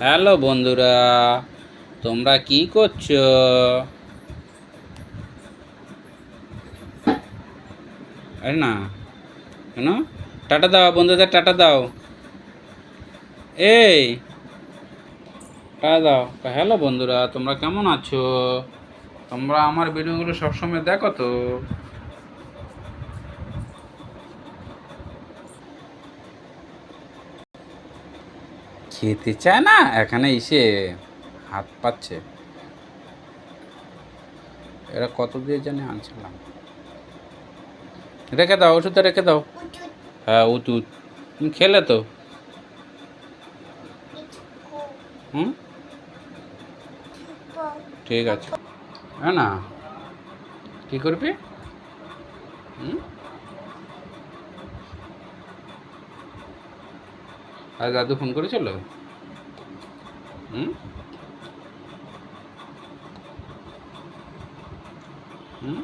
Hello বন্ধুরা, তোমরা কি করছ? আরে না, কেন? টাটা দাও বন্ধুদের, টাটা দাও। এই, টাটা দাও। হ্যালো বন্ধুরা, তোমরা কেমন আছো? তোমরা আমার ভিডিওগুলো সবসময় দেখো তো? খেতে চায় না, এখানে এসে হাত পাচ্ছে এরা কত দিয়ে জানে আনছিলাম। রেখে দাও, ওষুধটা রেখে দাও। হ্যাঁ উতুত তুমি খেলে তো। হুম? ঠিক আছে। হ্যাঁ না। কী করবি? হুম? আর দাদু ফোন করেছিল? হুম? হুম?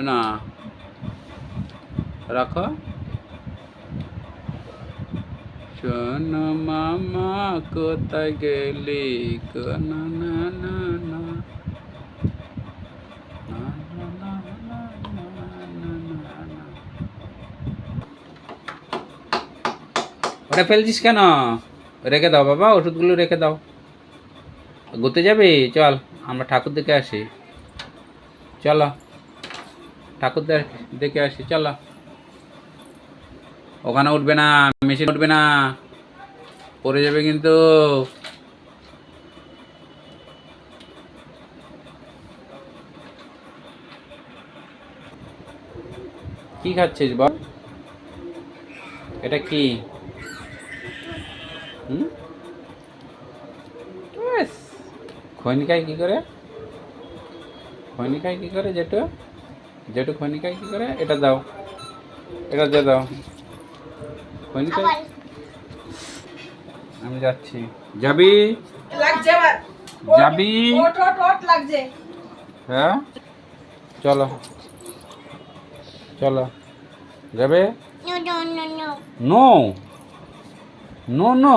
না, রাখো। শোন মামা, কোথায় গেলি? না না না ওটা ফেলছিস কেন? রেখে দাও বাবা, ওষুধগুলো রেখে দাও। ঘুরতে যাবি? চল, আমরা ঠাকুর দেখে আসি। চলো, ঠাকুর দেখে আসি, চলো। ওখানে উঠবে না, মেশিন উঠবে না। পড়ে যাবে কিন্তু। কি খাচ্ছিস বল? এটা কি? হুম? ব্যাস। খৈনি খায় কি করে? খৈনি খায় কি করে যেটু যেটু খৈনি খায় কি করে? এটা দাও। এটা দিয়ে দাও। খৈনি খায় আমি যাচ্ছি। যাবি? যাবি? ওট ওট ওট লাগছে। হ্যাঁ? চলো। চলো। যাবে. নো নো নো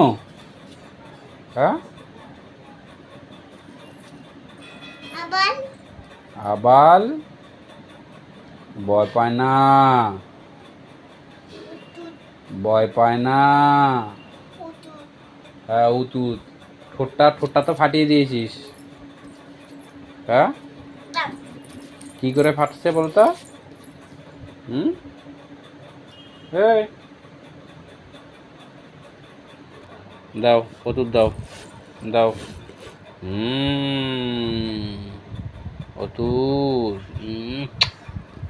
হ্যাঁ? আবার আবাল? ভয় পায় না। ভয় পায় না। হ্যাঁ উতুত। ঠোঁটটা ঠোঁটটা তো ফাটিয়ে দিয়েছিস। হ্যাঁ? কি করে ফাটছে বলতো? হুম? এই। দাও ওষুধ দাও দাও। হুম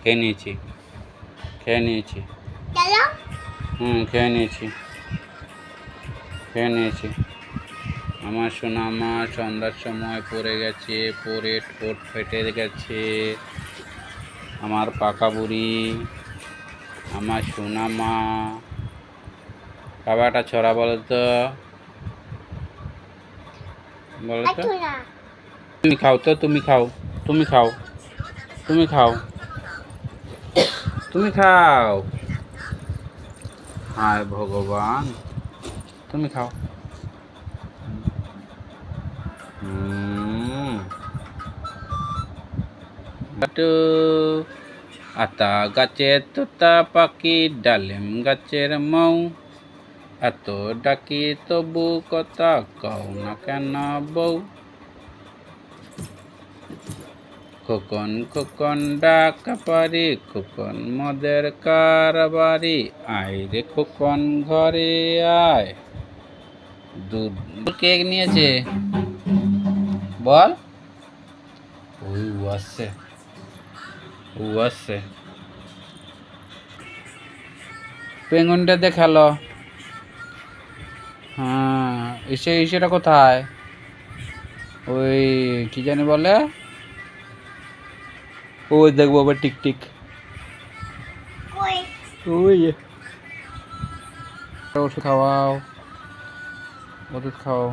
খেয়ে নিয়েছি খেয়ে নিয়েছি। হুম খেয়ে নিয়েছি খেয়ে নিয়েছি। আমার সোনা মা সন্ধ্যার সময় পড়ে গেছে পরে ঠোঁট ফেটে গেছে। আমার পাকা বুড়ি আমার সোনা মা। বাবা একটা ছড়া বলো তো বলো তো। তুমি খাও তো তুমি খাও তুমি খাও তুমি খাও। তুমি খাও। হায় ভগবান তুমি খাও। আতা গাছের তোতা পাখি ডালিম গাছের মৌ। এত ডাকি তবু কথা কও না কেন বউ? খোকন খোকন ডাক পারি, খোকন মদের কারবারি, আয় রে খোকন ঘরে আয়। দুধ কেক নিয়েছে? বল। ওই ও আসছে ও আসছে পেঙ্গুনটা দেখাল। হ্যাঁ এসে এসেটা কোথায়? ওই কি জানি বলে? ওই দেখব আবার টিকটিক ওই ওষুধ খাওয়াও ওষুধ খাওয়াও।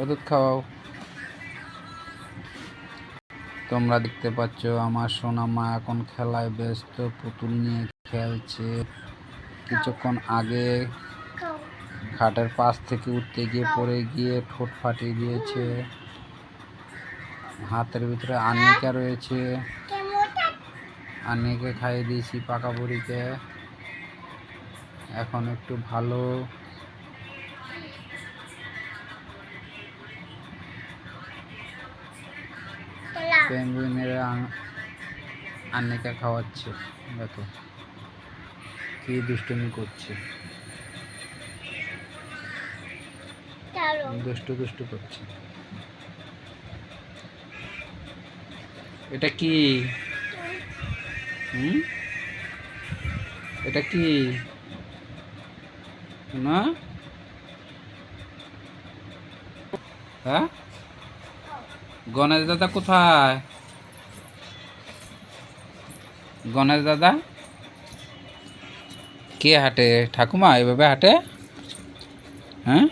ওষুধ খাওয়াও। তোমরা দেখতে পাচ্ছ আমার সোনা মা এখন খেলায় ব্যস্ত পুতুল নিয়ে খেলছে। কিছুক্ষণ আগে. খাটের পাশ থেকে উঠতে গিয়ে পড়ে গিয়ে ঠোঁট ফাটিয়ে দিয়েছে। হাতের ভিতরে আনিকা রয়েছে। আনিকে খাইয়ে দিয়েছি পাকা বুড়িকে। এখন একটু ভালো. পেঙ্গুইনের আনিকা খাওয়াচ্ছে। দেখো। কি দুষ্টুমি করছে? দুষ্টু দুষ্টু করছে। এটা কি? হুম? এটা কি? না? হ্যাঁ? গণেশ দাদা কোথায়? গণেশ দাদা? কে হাঁটে? ঠাকুমা এভাবে হাঁটে? হ্যাঁ?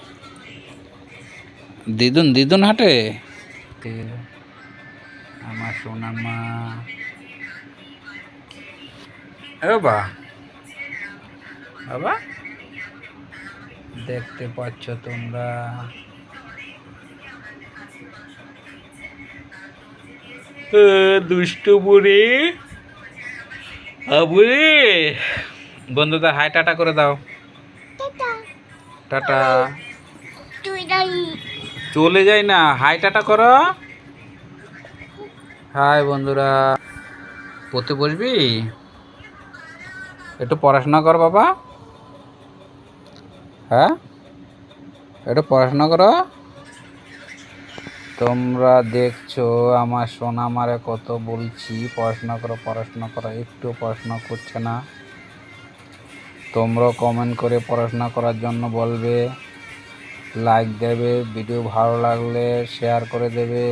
দিদুন দিদুন হাঁটে? আমার সোনামা বাবা। বাবা? দেখতে পাচ্ছ তোমরা। দুষ্টু বুড়ি। বন্ধুদের হাই টাটা করে দাও। টাটা। চলে যাই না হাই টাটা করো। হাই বন্ধুরা। পড়তে বসবি? একটু পড়াশোনা কর বাবা। হ্যাঁ? একটু পড়াশোনা করো। তোমরা দেখছ আমার সোনা মারে কত বলছি পড়াশোনা করো পড়াশোনা করো একটু পড়াশোনা করছে না। তোমরা কমেন্ট করে পড়াশোনা করার জন্য বলবে লাইক দেবে ভিডিও ভালো লাগলে শেয়ার করে দেবে।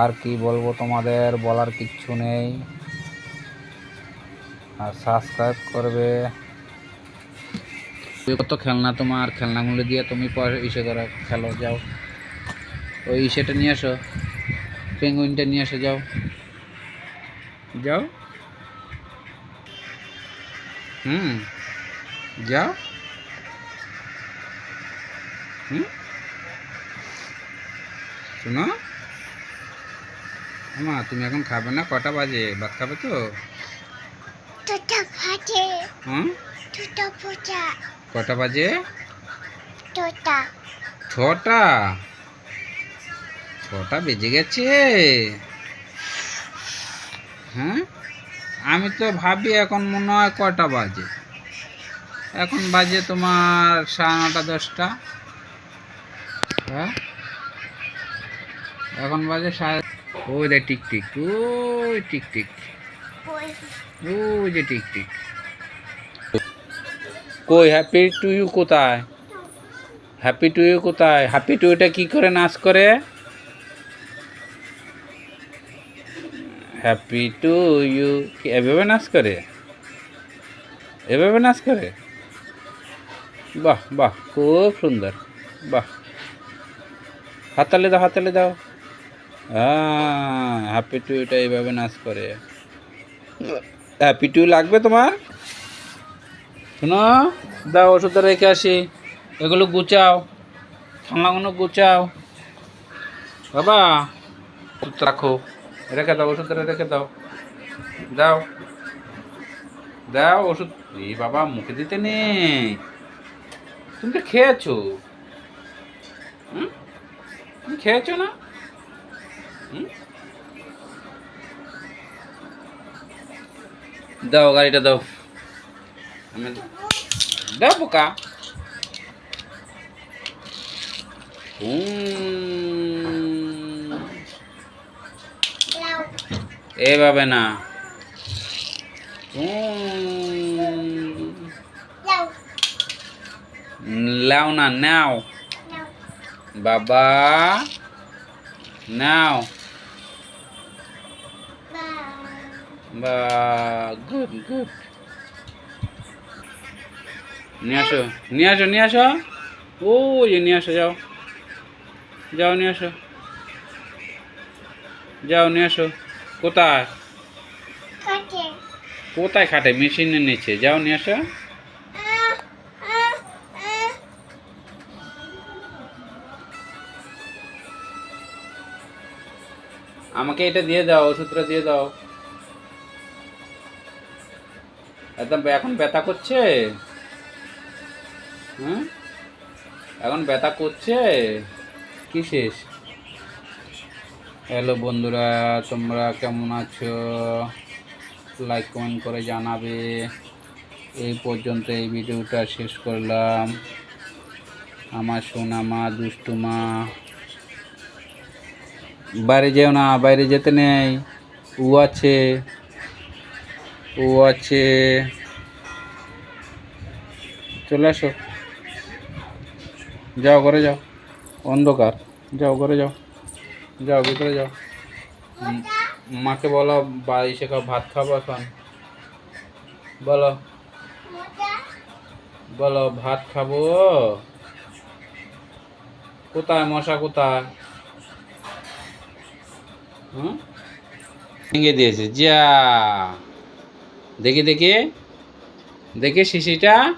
আর কি বলব তোমাদের, বলার কিচ্ছু নেই। আর সাবস্ক্রাইব করবে। কত খেলনা তোমার? খেলনাগুলো দিয়ে তুমি ইসে করো খেলো, যাও। ওই ইসেটা নিয়ে আসো পেঙ্গুইনটা নিয়ে আসো যাও। যাও। হুম যাও হুম শোনো। মা তুমি এখন খাবে না? কটা বাজে? ভাত খাবে তো? কটা বাজে? ছটা? ছটা বেজে গেছে। হ্যাঁ? আমি তো ভাবি এখন মনে হয় কটা বাজে। এখন বাজে তোমার সাড়ে নটা, দশটা। হ্যাঁ? এখন বাজে সাড়ে ওই দেখ টিক টিক ওই টিক টিক. ওই যে টিক টিক কই, হ্যাপি টু ইউ কোথায়? হ্যাপি টু ইউ কোথায়? হ্যাপি টু ইউটা কি করে নাচ করে? হ্যাপি টু ইউ কি, এভাবে নাচ করে? এভাবে নাচ করে? বাহ বাহ, খুব সুন্দর। বাহ। হাতালে দাও হাতালে দাও। হ্যাঁ হ্যাপি টু ইউটা এইভাবে নাচ করে। হ্যাপি টু লাগবে তোমার? শোনো, দাও ওষুধটা রেখে আসি। এগুলো গুচাও ঠান্ডাগুলো গুচাও বাবা ওষুধ রাখো। রেখে দাও ওষুধটা রেখে দাও। দাও। দাও ওষুধ। এই বাবা মুখে দিতে নেই। তুমি তো খেয়েছো। হুম? তুমি খেয়েছো না? দাও গাড়িটা দাও। আমি দাও পোকা হুম, এভাবে না। লাও না, নাও। বাবা, নাও। বা, গুড গুড। নিয়ে আসো নিয়ে আসো নিয়ে আসো। ও যে নিয়ে আসো, যাও। যাও, নিয়ে আসো। যাও, নিয়ে আসো। কোথায়? কোথায় খাটে মেশিনের নিচে। যাও নিয়ে আসো। আমাকে এটা দিয়ে দাও ওষুধটা দিয়ে দাও। একদম এখন ব্যথা করছে? হ্যাঁ এখন ব্যথা করছে? কি শেষ হ্যালো বন্ধুরা, তোমরা কেমন আছো? লাইক কমেন্ট করে জানাবে। এই পর্যন্ত এই ভিডিওটা শেষ করলাম। আমার সোনামা দুষ্টুমা বাইরে যেও না, বাইরে যেতে নেই। ও আছে। ও আছে। চলে আসো। যাও, ঘরে যাও। অন্ধকার। যাও, ঘরে যাও। যাও, ভিতরে যাও। মাকে বলো, বাড়ি শেখা ভাত খাব এখন। বলো বলো, ভাত খাব? কোথায় মশা, কোথায়? হুম? ভেঙে দিয়েছে, যা। দেখি দেখি। দেখে শিশিটা।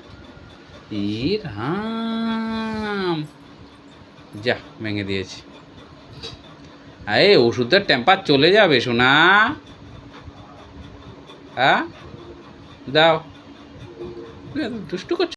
ই রাম যা, ভেঙে দিয়েছি। আরে ওষুধের টেম্পার চলে যাবে সোনা। হ্যাঁ? দাও। দুষ্টু করছ